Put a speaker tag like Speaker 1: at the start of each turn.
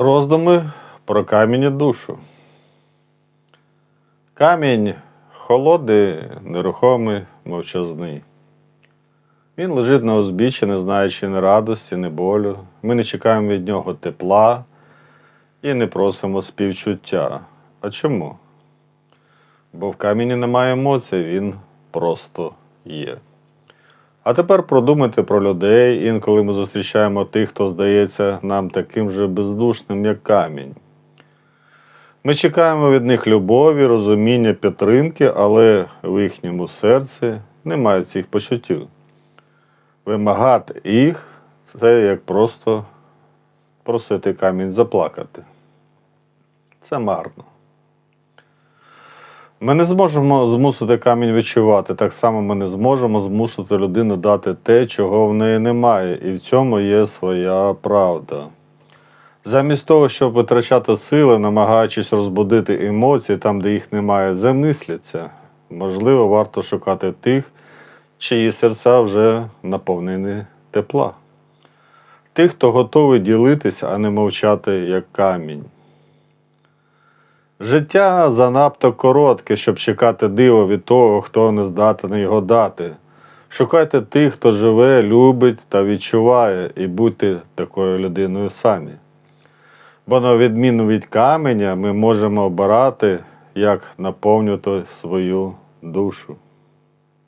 Speaker 1: Роздуми про камінь душу. Камінь холодний, нерухомий, мовчазний. Він лежить на узбіччі, не знаючи ні радості, ні болю. Ми не чекаємо від нього тепла і не просимо співчуття. А чому? Бо в камені немає емоцій, він просто є. А тепер продумайте про людей. Інколи ми зустрічаємо тих, хто здається нам таким же бездушним, як камінь. Ми чекаємо від них любові, розуміння, підтримки, але в їхньому серці немає цих почуттів. Вимагати їх це як просто просити камінь заплакати. Це марно. Ми не зможемо змусити камінь відчувати. Так само ми не зможемо змусити людину дати те, чого в неї немає, і в цьому є своя правда. Замість того, щоб витрачати сили, намагаючись розбудити емоції там, де їх немає, замисляться. Можливо, варто шукати тих, чиї серця вже наповнені тепла. Тих, хто готовий ділитися, а не мовчати як камінь. Життя занадто коротке, щоб чекати диво від того, хто не здатен його дати. Шукайте тих, хто живе, любить та відчуває, і будьте такою людиною самі. Бо на відміну від каменя, ми можемо обирати, як наповнювати свою душу.